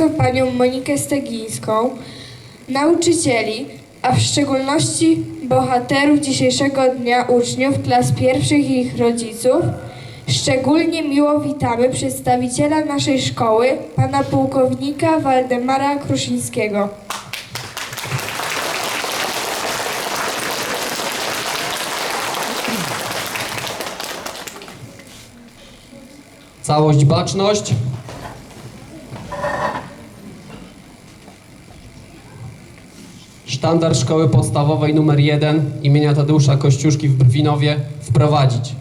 panią Monikę Stegińską, nauczycieli, a w szczególności bohaterów dzisiejszego dnia uczniów klas pierwszych i ich rodziców. Szczególnie miło witamy przedstawiciela naszej szkoły, pana pułkownika Waldemara Kruszyńskiego. Całość baczność. Sztandar Szkoły Podstawowej nr 1 imienia Tadeusza Kościuszki w Brwinowie wprowadzić.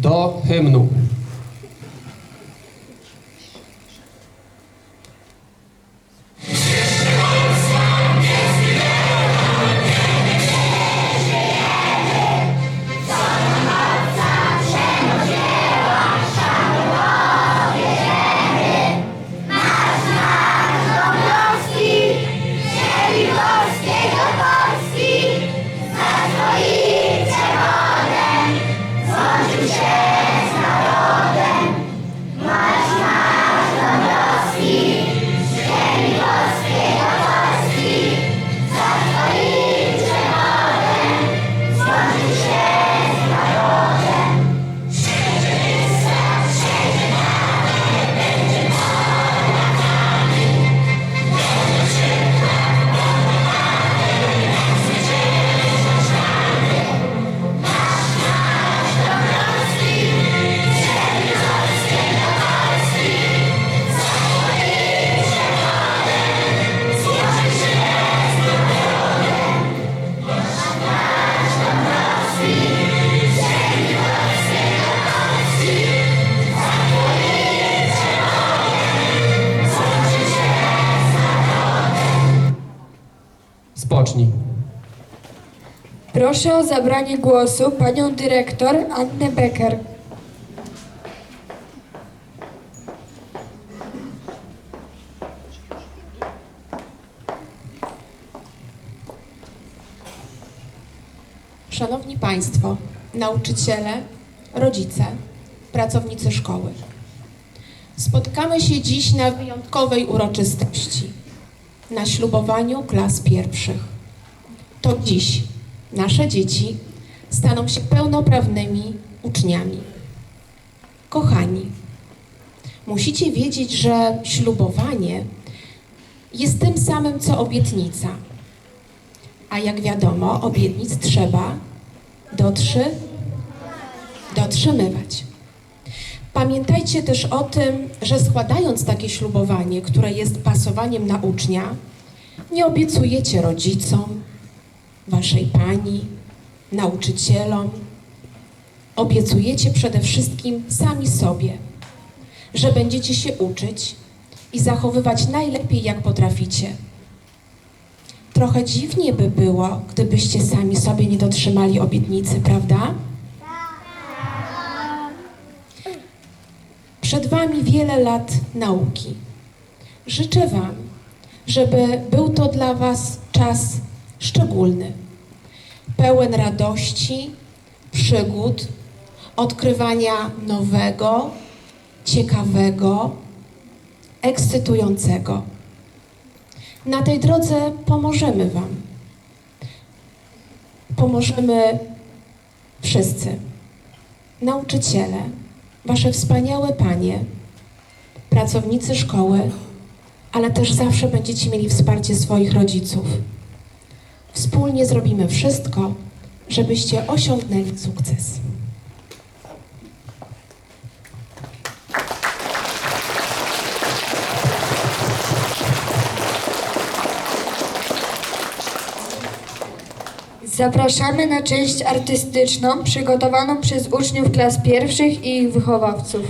Do hymnu. Spocznij. Proszę o zabranie głosu panią dyrektor Annę Becker. Szanowni Państwo, nauczyciele, rodzice, pracownicy szkoły. Spotkamy się dziś na wyjątkowej uroczystości, na ślubowaniu klas pierwszych. To dziś nasze dzieci staną się pełnoprawnymi uczniami. Kochani, musicie wiedzieć, że ślubowanie jest tym samym co obietnica. A jak wiadomo, obietnic trzeba dotrzy, dotrzymywać. Pamiętajcie też o tym, że składając takie ślubowanie, które jest pasowaniem na ucznia, nie obiecujecie rodzicom, waszej pani, nauczycielom. Obiecujecie przede wszystkim sami sobie, że będziecie się uczyć i zachowywać najlepiej, jak potraficie. Trochę dziwnie by było, gdybyście sami sobie nie dotrzymali obietnicy, prawda? Przed Wami wiele lat nauki. Życzę Wam, żeby był to dla Was czas szczególny, pełen radości, przygód, odkrywania nowego, ciekawego, ekscytującego. Na tej drodze pomożemy Wam. Pomożemy wszyscy. Nauczyciele, Wasze wspaniałe panie, pracownicy szkoły, ale też zawsze będziecie mieli wsparcie swoich rodziców. Wspólnie zrobimy wszystko, żebyście osiągnęli sukces. Zapraszamy na część artystyczną przygotowaną przez uczniów klas pierwszych i ich wychowawców.